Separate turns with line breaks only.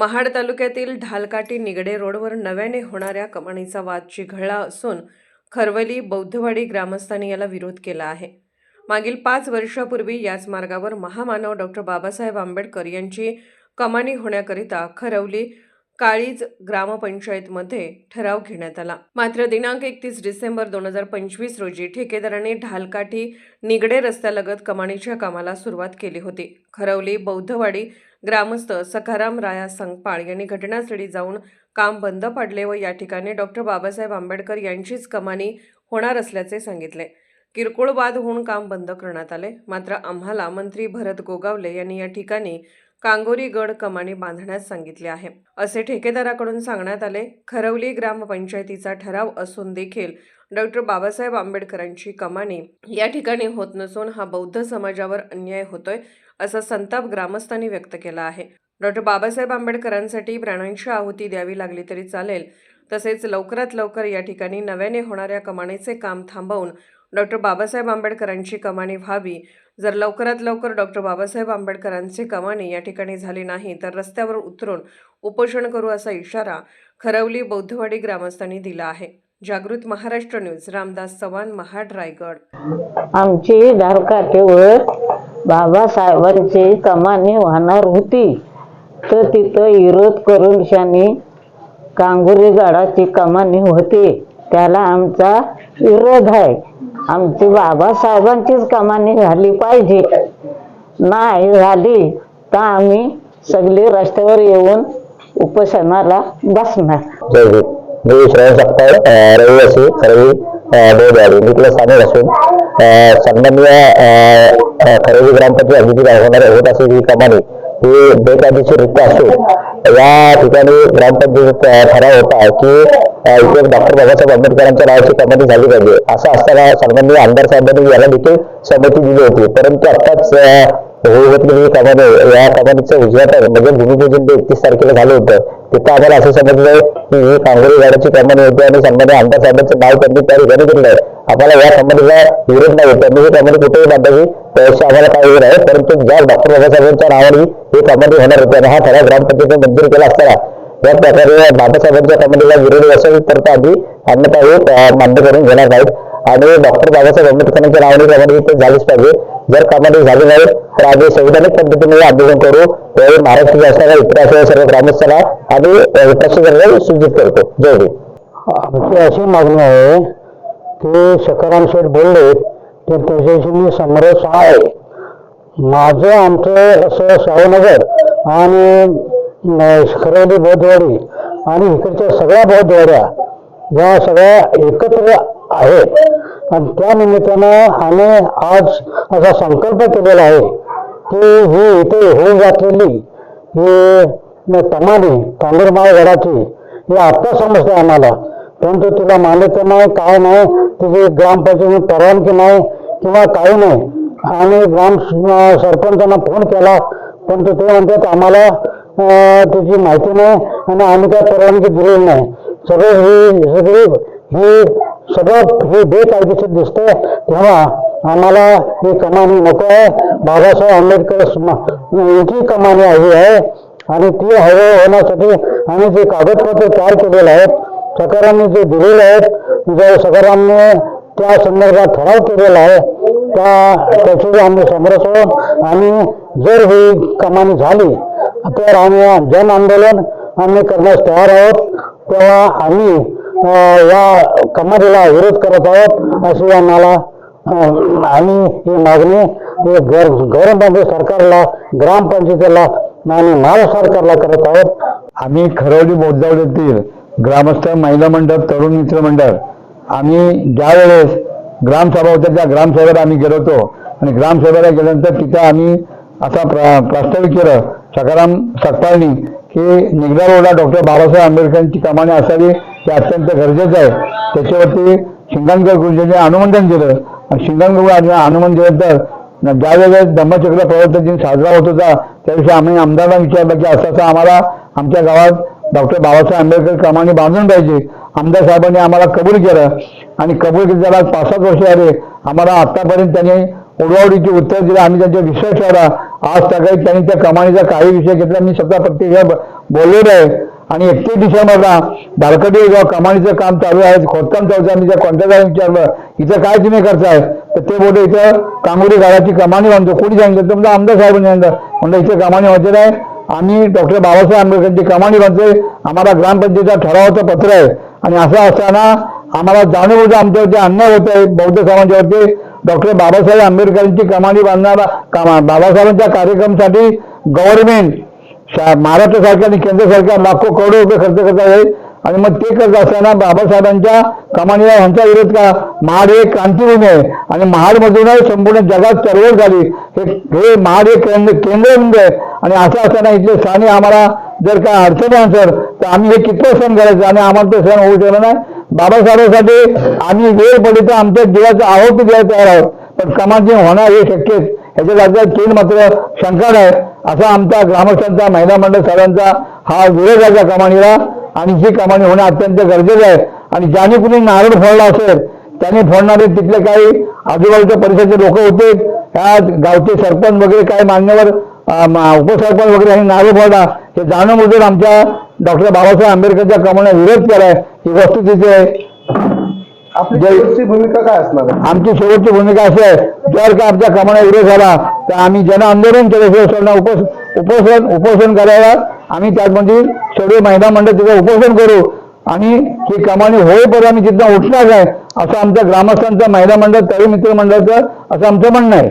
महाड तालुक्यातील ढालकाटी निगडे रोडवर नव्याने होणाऱ्या कमानीचा वाद चिघळला असून खरवली बौद्धवाडी ग्रामस्थांनी याला विरोध केला आहे. मागील पाच वर्षापूर्वी याच मार्गावर महामानव डॉक्टर बाबासाहेब आंबेडकर यांची कमानी होण्याकरिता खरवली काळीज ग्रामपंचायतमध्ये ठराव घेण्यात आला. मात्र दिनांक एकतीस डिसेंबर दोन हजार पंचवीस रोजी ठेकेदाराने ढालकाठी निगडे रस्त्यालगत कमानीच्या कामाला सुरुवात केली होती. खरवली बौद्धवाडी ग्रामस्थ सखाराम राया संगपाळ यांनी घटनास्थळी जाऊन काम बंद पाडले व या ठिकाणी डॉक्टर बाबासाहेब आंबेडकर यांचीच कमानी होणार असल्याचे सांगितले. किरकोळ वाद होऊन काम बंद करण्यात आले. मात्र आम्हाला मंत्री भरत गोगावले यांनी या ठिकाणी कांगोरी गड कमानी बांधण्यास सांगितले आहे. असे ठेकेदाराकडून सांगण्यात आले खरवली ग्रामपंचायतीचा ठराव असून देखील डॉक्टर बाबासाहेब आंबेडकरांची कमानी या ठिकाणी होत नसून हा बौद्ध समाजावर अन्याय होतोय असा संताप ग्रामस्थांनी व्यक्त केला आहे. डॉक्टर बाबासाहेब आंबेडकरांसाठी प्राणांची आहुती द्यावी लागली तरी चालेल तसेच लवकरात लवकर या ठिकाणी नव्याने होणाऱ्या कमानीचे काम थांबवून डॉक्टर बाबासाहेब आंबेडकरांची कमानी व्हावी. जर लवकरात लवकर डॉक्टर बाबासाहेब आंबेडकरांची कमानी या ठिकाणी झाली नाही तर रस्त्यावर उतरून उपोषण करू असा इशारा खरवली बौद्धवाडी ग्रामस्थांनी दिला आहे. जागृत महाराष्ट्र न्यूज रामदास चव्हाण महाड रायगड
आमची धारकाठीवर बाबासाहेबांची कमानी वाहणार होती. तर तिथं विरोध करून शानी कांगुरी गाडाची कमानी होती. त्याला आमचा विरोध आहे. आमची बाबासाहेबांचीच कमानी झाली पाहिजे. नाही झाली तर आम्ही सगळी रस्त्यावर येऊन उपोषणाला बसणार.
मी श्रवण सप्ताह रहिवासी खरवी देववाडी मी तुला सामील असून अ, सन्माननीय अ, ग्रामपंचायत अतिथी होणार होत असेल ही कमानी. ही बेकायदेशीररित्या असून या ठिकाणी ग्रामपंचायत ठराव होता की इथे डॉक्टर बाबासाहेब आंबेडकरांच्या नावाची कमानी झाली पाहिजे. असं असताना सन्माननीय आमदार साहेबांनी याला देखील सहमती दिली होती. परंतु आत्ताच अ, ही कमानी या कमानीचं उद्घाटन म्हणजे भूमिपूजन ते एकतीस तारखेला झालं होतं तिथं आम्हाला असं समजलं की ही कांगोरी गाड्याची कमानी होती आणि सन्मान्य आमदार साहेबांचं नाव त्यांनी त्या ठिकाणी दिलंय आम्हाला या कमानीला विरोध नाही त्यांनी ही कमानी कुठेही बांधावी पैसे आम्हाला काय येणार आहे परंतु ज्या डॉक्टर बाबासाहेबांच्या नावाने हे कमांडी होणार होते हा ठराव ग्रामपंचायतीने मंजूर केला असताना या प्रकारे बाबासाहेबांच्या कमांडीला विरोध असेल तर आधी अन्यथा हे मान्य करून घेणार नाहीत. आणि डॉक्टर बाबासाहेब आंबेडकरांच्या नावाने कमांडी इथे झालीच पाहिजे. जर कमांडी झाली नाही तर आम्ही संविधानिक पद्धतीने आंदोलन करू. त्यावेळी महाराष्ट्र शासनाला इतर सर्व ग्रामस्थांना आम्ही अं, सूचित करतो. जय भीम
आमची अशी मागणी आहे की सकाराम शेठ बोलले तर त्याच्याशी मी समरस आहे. माझं आमचं असं शाहूनगर आणि खरेदी बौद्धवाडी आणि इकडच्या सगळ्या बौद्धवाड्या या सगळ्या एकत्र आहेत. आणि त्या निमित्तानं आम्ही आज असा संकल्प केलेला आहे की ही इथे होऊन घातलेली ही तमानी कांगरमाळ गडाची हे आत्ता समजते आम्हाला. परंतु तिला मान्यता नाही काय नाही तिची ग्रामपंचायतीने परवानगी नाही किंवा काही नाही. आणि ग्राम सरपंचांना फोन केला. परंतु ते म्हणतात आम्हाला त्याची माहिती नाही आणि आम्ही त्या परवानगी दिलेली नाही. सगळं ही सगळी ही सगळं हे बेकायदेशीर दिसतंय. तेव्हा आम्हाला ही कमानी नको आहे. बाबासाहेब आंबेडकर यांची कमानी हवी आहे. आणि ती हवे होण्यासाठी आम्ही जे कागदपत्र तयार केलेले आहेत सकारांनी जे दिलेले आहेत जे सकारांनी त्या संदर्भात ठराव केलेला आहे. त्या त्याची आम्ही समरस आणि जर ही कमानी झाली तर आम्ही जन आंदोलन आम्ही करण्यास तयार आहोत. तेव्हा आम्ही या कमानीला विरोध करत आहोत अशी आम्हाला आम्ही ही मागणी घर गव्हर्नमेंट सरकारला ग्रामपंचायतीला आणि महाराष्ट्र सरकारला करत आहोत.
आम्ही खरवली बोद्दावडीतील ग्रामस्थ महिला मंडळ तरुण मित्र मंडळ आम्ही ज्या वेळेस ग्रामसभा होत्या त्या ग्रामसभेला आम्ही गेलो होतो. आणि ग्रामसभेला गेल्यानंतर तिथं आम्ही असा प्रा प्रस्तावित केलं सकाराम सकपाळनी की निगडा रोडला डॉक्टर बाबासाहेब आंबेडकरांची कमानी असावी हे अत्यंत गरजेचं आहे. त्याच्यावरती शिंगणकर गुरुजींनी अनुमोदन दिलं. आणि शिंगाणकर अनुमोदन दिल्यानंतर ज्या वेळेस धम्मचक्र प्रवर्तन दिन साजरा होत होता त्याविषयी आम्ही आमदारांना विचारलं की असं असं आम्हाला आमच्या गावात डॉक्टर बाबासाहेब आंबेडकर क्रमाने बांधून पाहिजे आमदार साहेबांनी आम्हाला कबूल केलं. आणि कबूल केलं त्याला पाच सात वर्ष आले आम्हाला आतापर्यंत त्यांनी उडवाउडीचे उत्तर दिलं. आम्ही त्यांचा विश्वास ठेवला. आज सकाळी त्यांनी त्या कमानीचा काही विषय घेतला. मी स्वतः प्रत्येक बोललेलो आहे. आणि एकतीस डिसेंबरला धारकटी जेव्हा कमानीचं काम चालू आहे. खोदकाम चालू आहे. आम्ही त्या कॉन्ट्रॅक्टरला विचारलं इथं काय तुम्ही करताय? तर ते बोलले इथं कांगोरी गाळाची कमानी बांधतो. कोणी सांगितलं? तर म्हणलं आमदार साहेबांनी सांगितलं. म्हणलं इथे कमानी व्हायचं आहे. आम्ही डॉक्टर बाबासाहेब आंबेडकरांची कमानी बांधतोय आम्हाला ग्रामपंचायतीचा ठरावाचं पत्र आहे. आणि असं असताना आम्हाला जाणीवून आमच्यावरती अन्याय होत आहे बौद्ध समाजावरती डॉक्टर बाबासाहेब आंबेडकरांची कमानी बांधणारा कामा बाबासाहेबांच्या कार्यक्रमासाठी गव्हर्नमेंट शा- महाराष्ट्र सरकार आणि केंद्र सरकार लाखो करोडो रुपये खर्च करत आहे. आणि मग ते करत असताना बाबासाहेबांच्या कमानीला ह्यांचा विरोध का? महाड हे क्रांतीभूमी आहे. आणि महाडमधूनच संपूर्ण जगात चळवळ झाली. हे हे महाड हे केंद्र केंद्रबिंदू आहे म्हणजे. आणि असं असताना इथले स्थानिक आम्हाला जर काय अडचणी असेल तर आम्ही हे किती सण करायचं? आणि आम्हाला तो सण होऊ शकला नाही. बाबासाहेबांसाठी आम्ही वेळ पडली तर आमच्या जीवाचा आहोत द्यायला तयार आहोत. पण कमानी होणार हे शक्य ह्याच्या तीन मात्र शंका आहे असा आमचा ग्रामस्थांचा महिला मंडळ सरांचा हा विरोध आहे त्या कमानीला. आणि ही कमानी होणं अत्यंत गरजेचं आहे. आणि ज्याने कुणी नारळ फोडला असेल त्याने फोडणारे तिथले काही आजूबाजूच्या परिसराचे लोक होते. त्या गावचे सरपंच वगैरे काही मान्यवर उपसरपंच वगैरे यांनी नारळ फोडला हे जाणून बुजून आमच्या डॉक्टर बाबासाहेब आंबेडकरच्या कमानीला विरोध केलाय. ही वस्तू तिथे आहे.
शेवटची भूमिका काय असणार?
आमची शेवटची भूमिका अशी आहे. जर का आमच्या कामाला विरोध झाला तर आम्ही जन आंदोलन केल्याशिवाय सोडणार. उपोष उपोषण उपोषण करायला आम्ही त्यामध्ये सगळे महिला मंडळ तिथं उपोषण करू आणि ही कमानी होईपर्यंत आम्ही तिथं उठणार आहे असं आमच्या ग्रामस्थांचं महिला मंडळ तरुण मित्र मंडळाचं असं आमचं म्हणणं आहे.